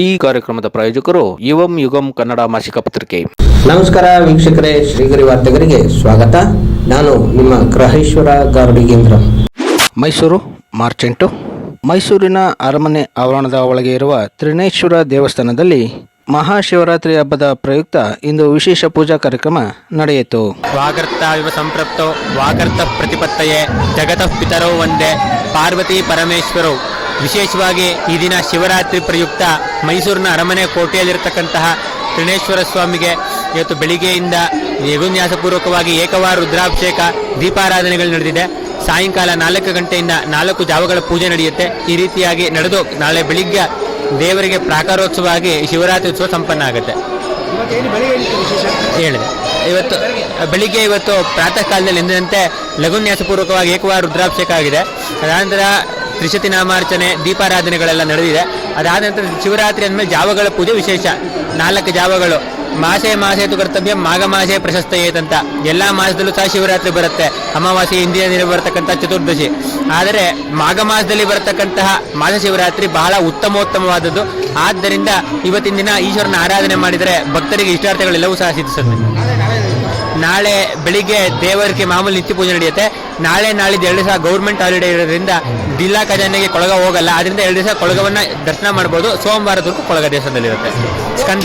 ಈ ಕಾರ್ಯಕ್ರಮದ ಪ್ರಾಯೋಜಕರು ಯುವಂ ಯುಗಂ ಕನ್ನಡ ಮಾಸಿಕ ಪತ್ರಿಕೆ. ನಮಸ್ಕಾರ ವೀಕ್ಷಕರೇ ಶ್ರೀಗರಿ ವಾರ್ತೆಗರಿಗೆ ಸ್ವಾಗತ. ನಾನು ನಿಮ್ಮ ಗ್ರಹೇಶ್ವರ ಗಾರುಡಿಗೇಂದ್ರ ಮೈಸೂರು ಮಾರ್ಚ್ ಎಂಟು. ಮೈಸೂರಿನ ಅರಮನೆ ಆವರಣದ ಒಳಗೆ ಇರುವ ತ್ರಿನೇಶ್ವರ ದೇವಸ್ಥಾನದಲ್ಲಿ ಮಹಾಶಿವರಾತ್ರಿ ಹಬ್ಬದ ಪ್ರಯುಕ್ತ ಇಂದು ವಿಶೇಷ ಪೂಜಾ ಕಾರ್ಯಕ್ರಮ ನಡೆಯಿತು. ವಾಗರ್ತಾವಿವ ಸಂಪ್ರಪ್ತೋ ವಾಗರ್ತ ಪ್ರತಿಪತ್ತಯೇ ಜಗತಃ ಪಿತರೋ ಒಂದೇ ಪಾರ್ವತಿ ಪರಮೇಶ್ವರವು ವಿಶೇಷವಾಗಿ ಈ ದಿನ ಶಿವರಾತ್ರಿ ಪ್ರಯುಕ್ತ ಮೈಸೂರಿನ ಅರಮನೆ ಕೋಟೆಯಲ್ಲಿರತಕ್ಕಂತಹ ತ್ರಿಣೇಶ್ವರ ಸ್ವಾಮಿಗೆ ಇವತ್ತು ಬೆಳಿಗ್ಗೆಯಿಂದ ಯಗುನ್ಯಾಸಪೂರ್ವಕವಾಗಿ ಏಕವಾರ ರುದ್ರಾಭಿಷೇಕ, ದೀಪಾರಾಧನೆಗಳು ನಡೆದಿದೆ. ಸಾಯಂಕಾಲ ನಾಲ್ಕು ಗಂಟೆಯಿಂದ ನಾಲ್ಕು ಜಾವಗಳ ಪೂಜೆ ನಡೆಯುತ್ತೆ. ಈ ರೀತಿಯಾಗಿ ನಡೆದು ನಾಳೆ ಬೆಳಿಗ್ಗೆ ದೇವರಿಗೆ ಪ್ರಾಕಾರೋತ್ಸವವಾಗಿ ಶಿವರಾತ್ರಿ ಉತ್ಸವ ಸಂಪನ್ನ ಆಗುತ್ತೆ. ಹೇಳಿದೆ. ಇವತ್ತು, ಬೆಳಿಗ್ಗೆ ಇವತ್ತು ಪ್ರಾತಃ ಕಾಲದಲ್ಲಿ ಎಂದಿನಂತೆ ಲಘುನ್ಯಾಸಪೂರ್ವಕವಾಗಿ ಏಕವಾರ ರುದ್ರಾಭಿಷೇಕ ಆಗಿದೆ. ಅದಾನಂತರ ತ್ರಿಶತಿ ನಾಮಾರ್ಚನೆ ದೀಪಾರಾಧನೆಗಳೆಲ್ಲ ನಡೆದಿದೆ. ಅದಾದ ನಂತರ ಶಿವರಾತ್ರಿ ಅಂದಮೇಲೆ ಜಾವಗಳ ಪೂಜೆ ವಿಶೇಷ. ನಾಲ್ಕು ಜಾವಗಳು. ಮಾಸೆ ಮಾಸೇತು ಕರ್ತವ್ಯ, ಮಾಘ ಮಾಸೆ ಪ್ರಶಸ್ತ ಏತಂತ ಎಲ್ಲ ಮಾಸದಲ್ಲೂ ಸಹ ಶಿವರಾತ್ರಿ ಬರುತ್ತೆ. ಅಮಾವಾಸ್ಯೆ ಹಿಂದಿನ ದಿನ ಬರತಕ್ಕಂಥ ಚತುರ್ದಶಿ. ಆದರೆ ಮಾಘ ಮಾಸದಲ್ಲಿ ಬರತಕ್ಕಂತಹ ಮಾಸ ಶಿವರಾತ್ರಿ ಬಹಳ ಉತ್ತಮೋತ್ತಮವಾದದ್ದು. ಆದ್ದರಿಂದ ಇವತ್ತಿನ ದಿನ ಈಶ್ವರನ ಆರಾಧನೆ ಮಾಡಿದರೆ ಭಕ್ತರಿಗೆ ಇಷ್ಟಾರ್ಥಗಳೆಲ್ಲವೂ ಸಹ ಸಿದ್ಧಿಸುತ್ತೆ. ನಾಳೆ ಬೆಳಿಗ್ಗೆ ದೇವರಿಗೆ ಮಾಮೂಲಿ ನಿತ್ಯ ಪೂಜೆ ನಡೆಯುತ್ತೆ. ನಾಳೆ ನಾಳೆ ಎರಡು ದಿವಸ ಗೌರ್ಮೆಂಟ್ ಹಾಲಿಡೇ ಇರೋದ್ರಿಂದ ಜಿಲ್ಲಾ ಖಜಾನೆಗೆ ಕೊಳಗ ಹೋಗಲ್ಲ. ಅದರಿಂದ ಎರಡು ದಿವಸ ಕೊಳಗವನ್ನ ದರ್ಶನ ಮಾಡ್ಬೋದು. ಸೋಮವಾರದವರೆಗೂ ಕೊಳಗ ದೇವಸ್ಥಾನದಲ್ಲಿರುತ್ತೆ. ಸ್ಕಂದ